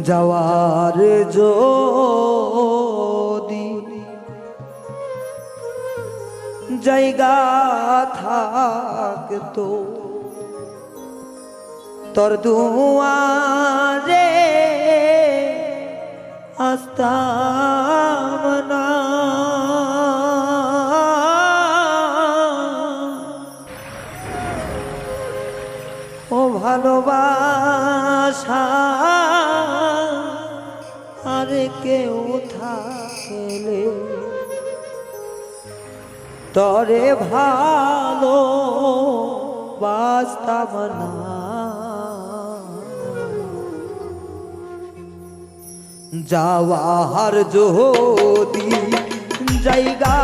যাওয়ার যদি জায়গা থাকতো তোর দুয়ারে আসতাম ও ভালোবাসা কেউ থাকলে তরে ভালো বাস্তাব না। যাওয়ার যদি জায়গা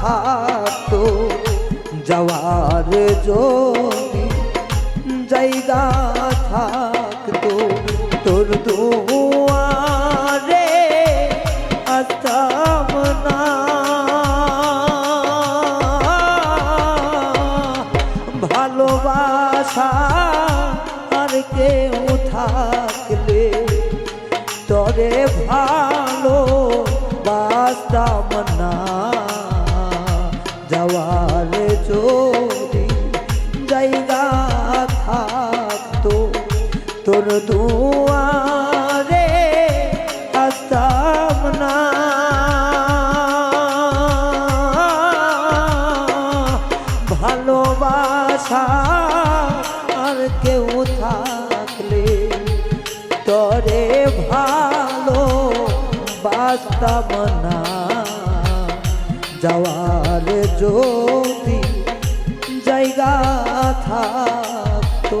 থাকতো যাওয়ার যদি জায়গা ভালোবাসা আর কেউ থাকলে তরে ভালো বাস্তাম না। যাওয়ার চোরি জায়গা থাকতো তোর দুয়ারে বাস্তব না যাওয়ার যদি জায়গা থাকতো।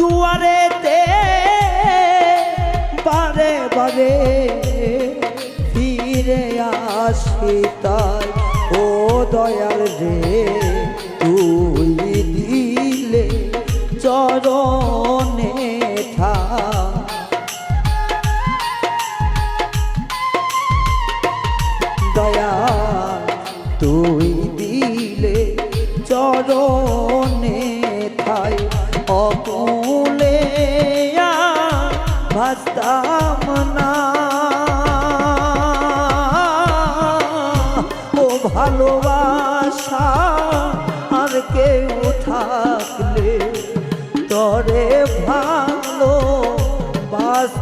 দুয়ারেতে বারে বারে ফিরে আসি তাই। ও দয়াল রে তুই দিলে চরণে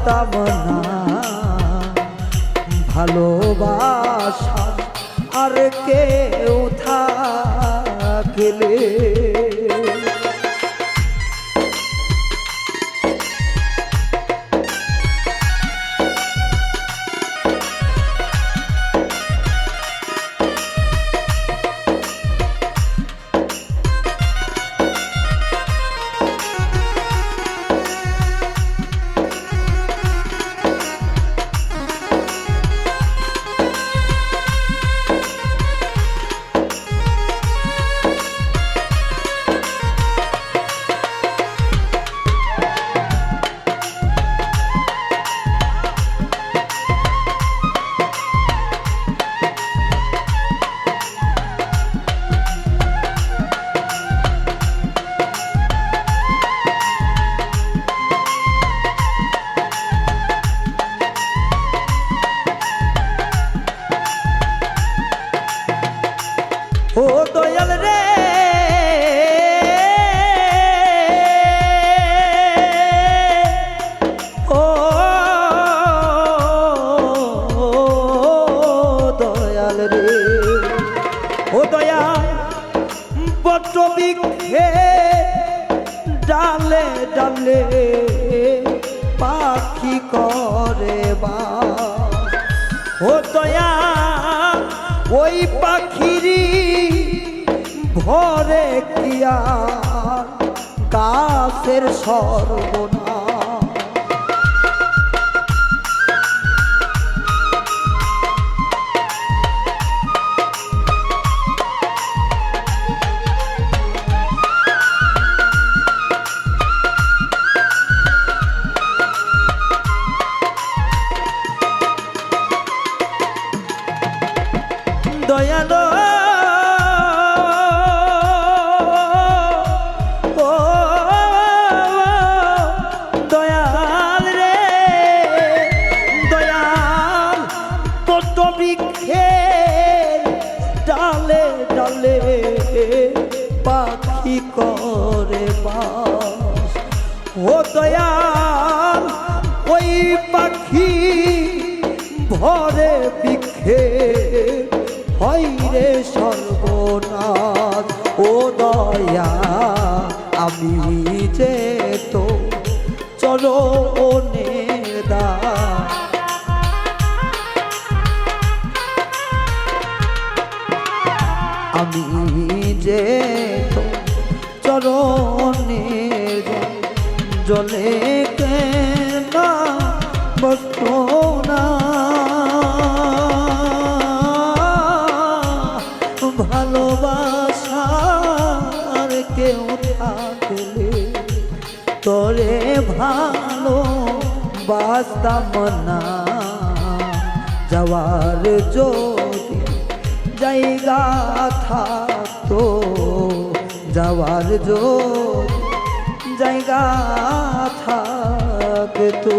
না ভালোবাসা আর কেউ থাকলে ও দয়াল রে। ও দয়াল রে। ও দয়াল বট্টবিক্ষে ডালে ডালে পাখি করে বা ওই পাখিরি ভরে কিয়া গাছের সর্বনা বাস ও দয়াল, ওই পাখি ভরে বৃক্ষে হয় রে সর্বনাশ। ও দয়া, আমি যে তো চলো নেদা আমি যে তো চরণের জলে কেন বস্ত্র না। ভালোবাসা আর কেউ থাকলে তোরে ভালো বাস্তাম না। যাওয়ার যদি জায়গা থাকতো, যাওয়ার যদি জায়গা থাকতো।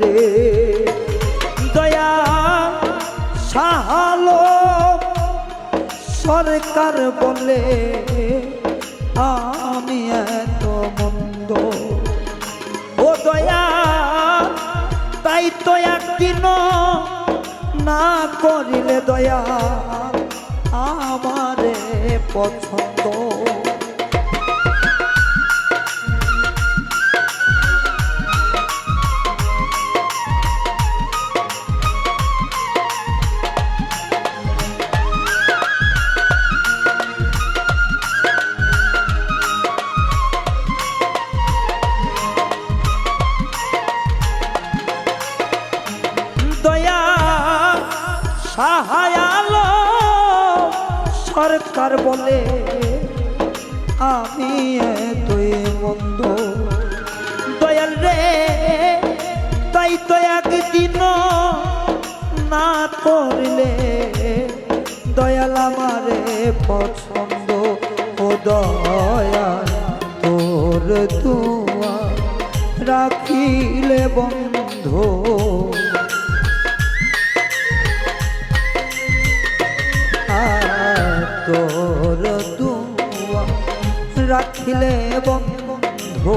রে। দয়া সাহালো সরকার বলে আমি এত মন্দ। ও দয়া, তাই তো একদিন না করিলে দয়া। আমারে পছন্দ। সাহায়ালো সরকার বলে, আমি তুই মন্দ দয়াল রে, তাই তো একদিন না করলে। দয়াল আমারে পছন্দ ও দয়াল তোর তুয়া রাখিলে বন্ধু। রাখিলে বন্ধু,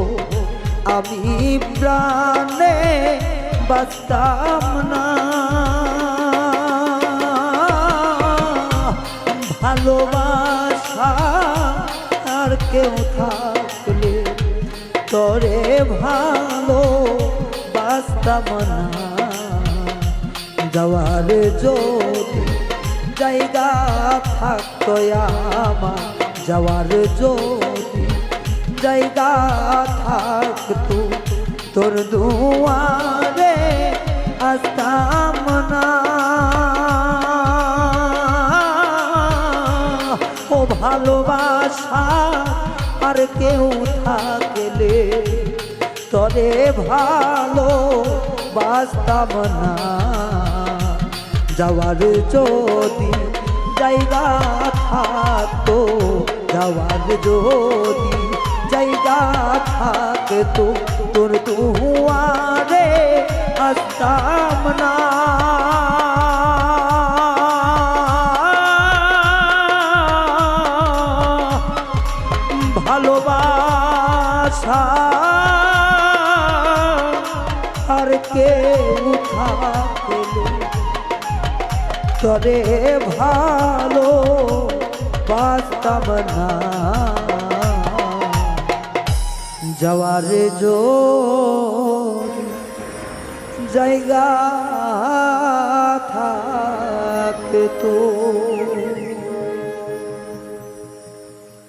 আমি প্রাণে বাঁচতাম না। ভালোবাসা আর কেউ থাকলে তোরে ভালো বাঁচতাম না। যাওয়ার যদি জায়গা থাকতো আমার, যাওয়ার যদি জায়গা থাকতো তোর দুয়ারে আসতাম না ও ভালোবাসা, আর কেউ থাকলে তরে ভালো বাস্তব না যাওয়ার যদি জায়গা থাকতো, যাওয়ার যদি জায়গা থাকতো তোর দুয়ারে আসতাম না। ভালোবাসা আর কেউ থাকলে তরে ভালো বাস্তব না। যাওয়ার জোর জায়গা থাকতো